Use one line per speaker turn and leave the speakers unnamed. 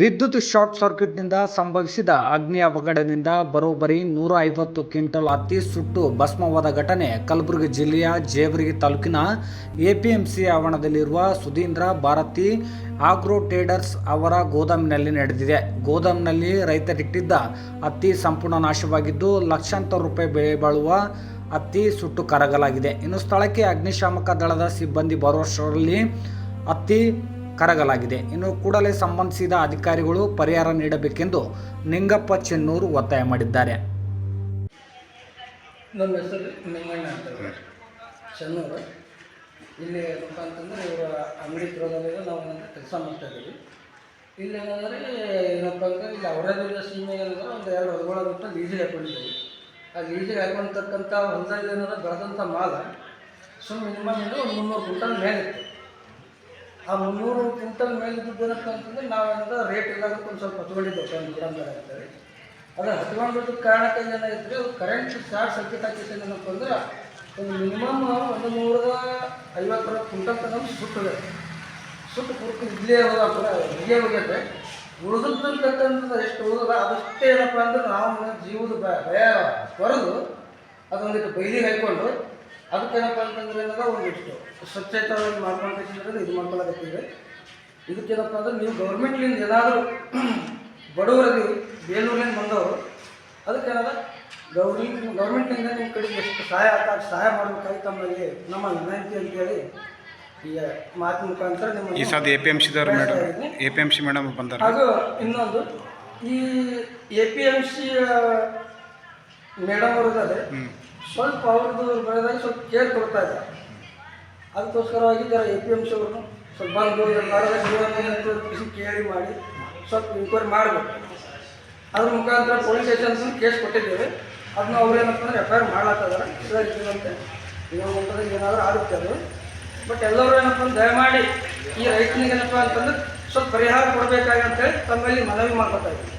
ವಿದ್ಯುತ್ ಶಾರ್ಟ್ ಸರ್ಕ್ಯೂಟ್ನಿಂದ ಸಂಭವಿಸಿದ ಅಗ್ನಿ ಅವಘಡದಿಂದ ಬರೋಬ್ಬರಿ ನೂರ ಐವತ್ತು ಕ್ವಿಂಟಲ್ ಹತ್ತಿ ಸುಟ್ಟು ಭಸ್ಮವಾದ ಘಟನೆ. ಕಲಬುರಗಿ ಜಿಲ್ಲೆಯ ಜೇವರ್ಗಿ ತಾಲೂಕಿನ ಎಪಿಎಂಸಿ ಆವರಣದಲ್ಲಿರುವ ಸುಧೀಂದ್ರ ಭಾರತಿ ಆಗ್ರೋ ಟ್ರೇಡರ್ಸ್ ಅವರ ಗೋದಾಮಿನಲ್ಲಿ ನಡೆದಿದೆ. ಗೋದಾಮಿನಲ್ಲಿ ರೈತರಿಟ್ಟಿದ್ದ ಹತ್ತಿ ಸಂಪೂರ್ಣ ನಾಶವಾಗಿದ್ದು, ಲಕ್ಷಾಂತರ ರೂಪಾಯಿ ಬೆಲೆ ಬಾಳುವ ಹತ್ತಿ ಸುಟ್ಟು ಕರಗಲಾಗಿದೆ. ಇನ್ನು ಸ್ಥಳಕ್ಕೆ ಅಗ್ನಿಶಾಮಕ ದಳದ ಸಿಬ್ಬಂದಿ ಬರುವಷ್ಟರಲ್ಲಿ ಹತ್ತಿ ಕರಗಲಾಗಿದೆ. ಇನ್ನು ಕೂಡಲೇ ಸಂಬಂಧಿಸಿದ ಅಧಿಕಾರಿಗಳು ಪರಿಹಾರ ನೀಡಬೇಕೆಂದು ನಿಂಗಪ್ಪ ಚೆನ್ನೂರು ಒತ್ತಾಯ ಮಾಡಿದ್ದಾರೆ.
ನಮ್ಮ ಹೆಸರು ನಿಂಗಣ್ಣ ಅಂತ ಚೆನ್ನೂರು. ಇಲ್ಲಿ ಏನಪ್ಪ ಅಂತಂದರೆ ಇವರ ಅಂಗಡಿ ಪುರದಲ್ಲಿ ನಾವು ಕೆಲಸ ಮಾಡ್ತಾ ಇದ್ದೀವಿ. ಇಲ್ಲಿ ಏನಂದರೆ, ಏನಪ್ಪ ಅಂದರೆ ಇಲ್ಲಿ ಅವರೇ ಸೀಮೆ ಏನಂದ್ರೆ ಒಂದು ಎರಡು ಹೊಲಗಳ ಬಿಟ್ಟು ಲೀಸಿಗೆ ಹಾಕೊಂಡಿದ್ದೀವಿ. ಆ ಲೀಸಿಗೆ ಹಾಕೊಂಡಿರ್ತಕ್ಕಂಥ ಹೊಲದಲ್ಲಿ ಏನಾದ್ರೆ ಬೆಳೆದಂಥ ಮಾಲ ಸುಮ್ಮನೆ ಮಿನಿಮಮ್ ಒಂದು ಮುನ್ನೂರು ಕ್ವಿಂಟಲ್ ಮೇಲಿತ್ತು. ಆ ಮುನ್ನೂರು ಕ್ವಿಂಟಲ್ ಮೇಲೆ ನಾವೇನಂದ್ರೆ ರೇಟ್ ಇಲ್ಲದಕ್ಕೆ ಒಂದು ಸ್ವಲ್ಪ ಹತ್ಕೊಂಡಿದ್ದೇವೆ ಒಂದು ಗ್ರಾಮದಾಗ ಅಂತೇಳಿ ಅದು ಹತ್ಕೊಂಡಿದ್ದಕ್ಕೆ ಕಾರಣಕ್ಕೆ ಏನಾಗಿತ್ತು ಕರೆಂಟ್ ಚಾರ್ಜ್ ಸರ್ಕ್ಯೂಟ್ ಆಗ್ತೈತೆ ಏನಪ್ಪ ಅಂದ್ರೆ, ಒಂದು ಮಿನಿಮಮ್ ಒಂದು ನೂರದ ಐವತ್ತರ ಕ್ವಿಂಟಲ್ ತನಕ ಸುಟ್ಟಿದೆ ಸುಟ್ಟು ಪೂರ್ತಿ ಇಲ್ಲೇ ಹೋದ ಪೂರ ಇಲ್ಲೇ ಹೋಗ್ಯತೆ ಉಳಿದಕ್ಕಂತಂದ್ರೆ ಎಷ್ಟು ಉಳಿದ ಅದಷ್ಟೇ ಏನಪ್ಪ ಅಂದ್ರೆ ನಾವು ಜೀವದ ಭಯ ಹೊರದು ಅದೊಂದಿಟ್ಟು ಬೈಲಿಗೆ ಹಾಕ್ಕೊಂಡು ಅದಕ್ಕೇನಪ್ಪ ಅಂತಂದ್ರೆ ಏನದ ಒಂದಿಷ್ಟು ಸ್ವಚ್ಛತೆಯಾಗಿ ಮಾಡ್ಕೊಳ್ಬೇಕಂದ್ರೆ ಇದು ಮಾಡ್ಕೊಳ್ಳಕತ್ತೀವಿ ಇದಕ್ಕೇನಪ್ಪ ಅಂದ್ರೆ ನೀವು ಗೌರ್ಮೆಂಟ್ಲಿಂದ ಏನಾದರೂ ಬಡವರಲ್ಲಿ ಬೇಲೂರಿನಿಂದ ಬಂದವರು ಅದಕ್ಕೇನದ ಗೌರ್ಮೆಂಟ್ ಗೌರ್ಮೆಂಟ್ನಿಂದ ನಿಮ್ಮ ಕಡೆಗೆ ಎಷ್ಟು ಸಹಾಯ ಆಗ್ತಾ ಸಹಾಯ ಮಾಡಬೇಕಾಗಿ ತಮ್ಮಲ್ಲಿ ನಮ್ಮ ವಿನಂತಿ ಅಂತೇಳಿ ಈಗ ಮಾತಿನ ಮುಖಾಂತರ ನಿಮ್ಮ
ಈ ಸದ A P M ಸಿದವ್ರು madam A P M C madam ಬಂದರು?
ಹಾಗೂ ಇನ್ನೊಂದು ಈ A P M C madam ಅವ್ರದ್ದಾರೆ ಸ್ವಲ್ಪ ಅವ್ರದ್ದು ಬೆಳೆದಾಗ ಸ್ವಲ್ಪ ಕೇರ್ ಕೊಡ್ತಾ ಇದ್ದಾರೆ ಅದಕ್ಕೋಸ್ಕರವಾಗಿ ಜರ ಎ ಪಿ ಎಂ ಸಿ ಅವ್ರನ್ನು ಸ್ವಲ್ಪ ಬಂದು ಬರದ ಕೃಷಿ ಕೇಳಿ ಮಾಡಿ ಸ್ವಲ್ಪ ಎಂಕ್ವೈರಿ ಮಾಡಬೇಕು. ಅದ್ರ ಮುಖಾಂತರ ಪೊಲೀಸ್ ಸ್ಟೇಷನ್ ಕೇಸ್ ಕೊಟ್ಟಿದ್ದೇವೆ. ಅದನ್ನ ಅಂದ್ರೆ ಎಫ್ ಐ ಆರ್ ಮಾಡ್ಲಾಕಿದಾರೆ ಸರ್ ಹಂತದಲ್ಲಿ ಏನಾದರೂ ಆಗುತ್ತೆ ಅದು. ಬಟ್ ಎಲ್ಲರೂ ಏನಪ್ಪ ಅಂದ್ರೆ ದಯಮಾಡಿ ಈ ರೈತನಿಗೆ ಏನಪ್ಪ ಅಂತಂದ್ರೆ ಸ್ವಲ್ಪ ಪರಿಹಾರ ಕೊಡಬೇಕಾಗಿ ಅಂತೇಳಿ ತಮ್ಮಲ್ಲಿ ಮನವಿ ಮಾಡ್ಕೊತಾ ಇದ್ದೀವಿ.